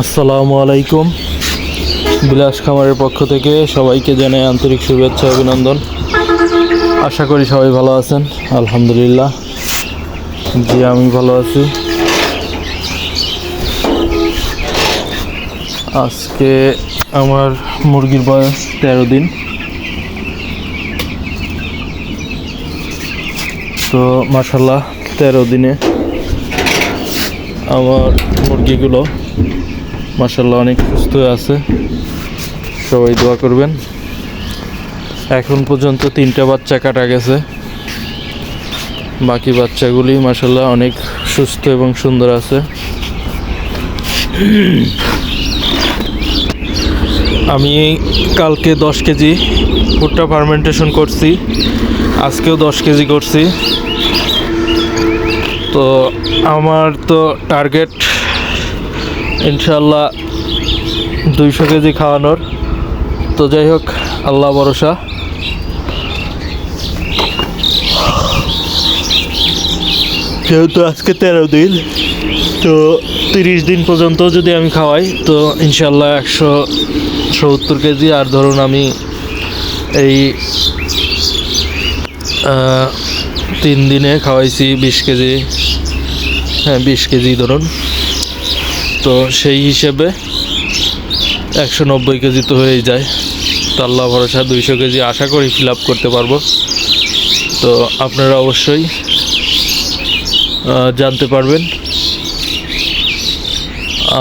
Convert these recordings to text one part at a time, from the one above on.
আসসালামু আলাইকুম। বিলাস খামারের পক্ষ থেকে সবাইকে জানাই আন্তরিক শুভেচ্ছা অভিনন্দন। আশা করি সবাই ভালো আছেন। আলহামদুলিল্লাহ। জি, আমি ভালো আছি। আজকে আমার মুরগির বয়স তেরো দিন। তো মাসাল্লাহ তেরো দিনে আমার মুরগিগুলো মাসাল্লাহ অনেক সুস্থ আছে। সবাই দোয়া করবেন। এখন পর্যন্ত তিনটা বাচ্চা কাটা গেছে। বাকি বাচ্চাগুলি মাসাল্লাহ অনেক সুস্থ এবং সুন্দর আছে। আমি কালকে দশ কেজি ভুট্টা ফার্মেন্টেশন করছি। আজকেও দশ কেজি করছি। তো আমার তো টার্গেট ইনশাল্লাহ দুইশো কেজি খাওয়ানোর। তো যাই হোক, আল্লাহ ভরসা। যেহেতু আজকে তেরো দিন, তো তিরিশ দিন পর্যন্ত যদি আমি খাওয়াই, তো ইনশাল্লাহ একশো সত্তর কেজি, আর ধরুন আমি এই তিন দিনে খাওয়াইছি বিশ কেজি হ্যাঁ বিশ কেজি ধরুন। তো সেই হিসেবে একশো নব্বই কেজি তো হয়েই যায়। তো আল্লাহ ভরসা, দুইশো কেজি আশা করি ফিল আপ করতে পারব। তো আপনারা অবশ্যই জানতে পারবেন।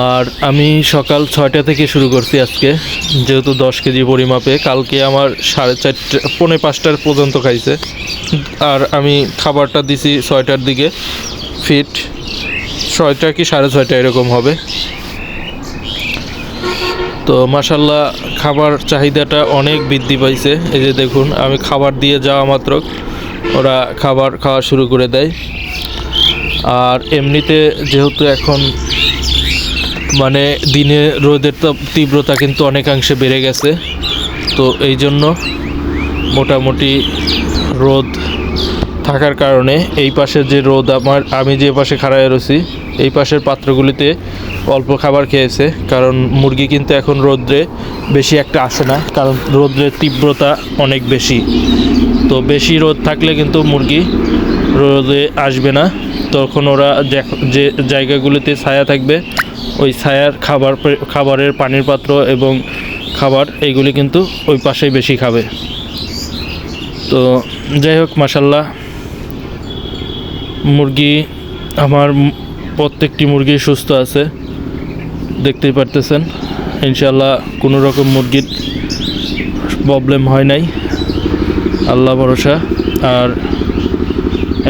আর আমি সকাল ছয়টা থেকে শুরু করছি আজকে। যেহেতু দশ কেজি পরিমাপে, কালকে আমার সাড়ে চারটে, পৌনে পাঁচটার পর্যন্ত খাইছে। আর আমি খাবারটা দিছি ছয়টার দিকে, ফিট। ছয়টা কি সাড়ে ছয়টা এরকম হবে। তো মাসাল্লাহ খাবার চাহিদাটা অনেক বৃদ্ধি পাইছে। এই যে দেখুন, আমি খাবার দিয়ে যাওয়া মাত্র। ওরা খাবার খাওয়া শুরু করে দেয়। আর এমনিতে যেহেতু এখন মানে দিনে রোদের তীব্রতা কিন্তু অনেকাংশে বেড়ে গেছে। তো এই জন্য মোটামুটি রোদ থাকার কারণে এই পাশে যে রোদ আমার, আমি যে পাশে খাড়ায় রয়েছি এই পাশের পাত্রগুলিতে অল্প খাবার খেয়েছে, কারণ মুরগি কিন্তু এখন রোদ্রে বেশি একটা আসে না, কারণ রোদ্রের তীব্রতা অনেক বেশি। তো বেশি রোদ থাকলে কিন্তু মুরগি রোদে আসবে না। তখন ওরা যে- জায়গাগুলিতে ছায়া থাকবে, ওই ছায়ার খাবার খাবারের পানির পাত্র এবং খাবার এইগুলি কিন্তু ওই পাশেই বেশি খাবে। তো যাই হোক মাসাল্লাহ মুরগি আমার প্রত্যেকটি মুরগি সুস্থ আছে, দেখতেই পারতেছেন। ইনশাল্লাহ কোনো রকম মুরগির প্রবলেম হয় নাই। আল্লাহ ভরসা। আর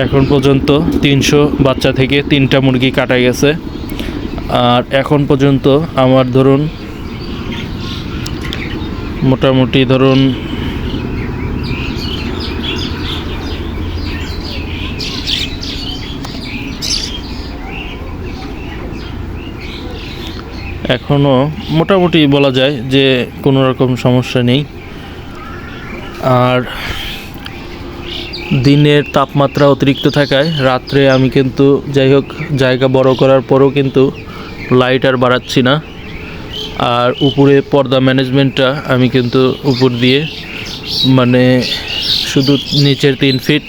এখন পর্যন্ত তিনশো বাচ্চা থেকে তিনটা মুরগি কাটা গেছে। আর এখন পর্যন্ত আমার ধরুন, মোটামুটি ধরুন এখনও মোটামুটি বলা যায় যে কোনো রকম সমস্যা নেই। আর দিনের তাপমাত্রা অতিরিক্ত থাকায় রাত্রে আমি কিন্তু যাই হোক জায়গা বড় করার পরও কিন্তু লাইট আর বাড়াচ্ছি না। আর উপরে পর্দা ম্যানেজমেন্টটা আমি কিন্তু উপর দিয়ে মানে শুধু নিচের তিন ফিট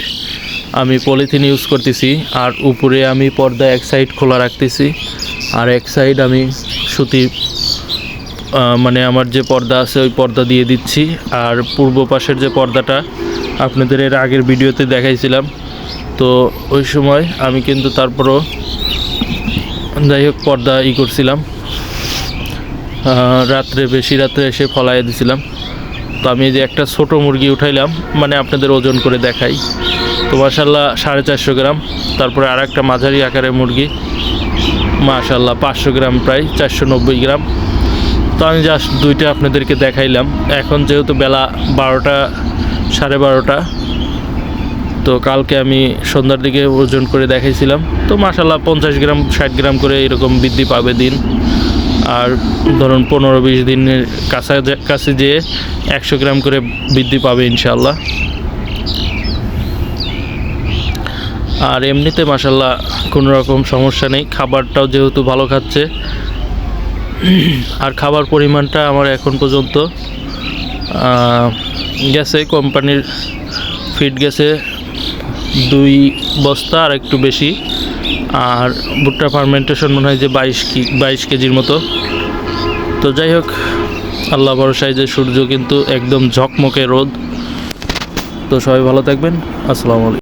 আমি পলিথিন ইউজ করতেছি, আর উপরে আমি পর্দা এক সাইড খোলা রাখতেছি, আর এক সাইড আমি সুতি মানে আমার যে পর্দা আছে ওই পর্দা দিয়ে দিচ্ছি। আর পূর্ব পাশের যে পর্দাটা আপনাদের এর আগের ভিডিওতে দেখাইছিলাম। তো ওই সময় আমি কিন্তু তারপরও যাই হোক পর্দা ই করছিলাম। রাত্রে, বেশি রাত্রে এসে ফলাই দিছিলাম। তো আমি যে একটা ছোট মুরগি উঠাইলাম মানে আপনাদের ওজন করে দেখাই। তো মাসাল্লাহ সাড়ে চারশো গ্রাম, তারপরে আর একটা মাঝারি আকারের মুরগি। মাশাল্লাহ পাঁচশো গ্রাম প্রায়, চারশো নব্বই গ্রাম। তো আমি জাস্ট দুইটা আপনাদেরকে দেখাইলাম। এখন যেহেতু বেলা বারোটা, সাড়ে বারোটা, তো কালকে আমি সন্ধ্যার দিকে ওজন করে দেখাইছিলাম। তো মাসাল্লাহ পঞ্চাশ গ্রাম, ষাট গ্রাম করে এরকম বৃদ্ধি পাবে দিন। আর ধরুন পনেরো বিশ দিনের কাছা কাছে যেয়ে একশো গ্রাম করে বৃদ্ধি পাবে ইনশাল্লাহ আর এমনিতে মাসাল্লাহ কোনো রকম সমস্যা নেই। খাবারটাও যেহেতু ভালো খাচ্ছে, আর খাবার পরিমাণটা আমার এখন পর্যন্ত গেছে, কোম্পানির ফিড গেছে দুই বস্তা আর একটু বেশি। আর ভুট্টা ফার্মেন্টেশন মনে হয় যে বাইশ কি, বাইশ কেজির মতো। তো যাই হোক, আল্লাহ ভরসায় যে সূর্য কিন্তু একদম ঝকমকে রোদ। তো সবাই ভালো থাকবেন। আসসালামু আলাইকুম।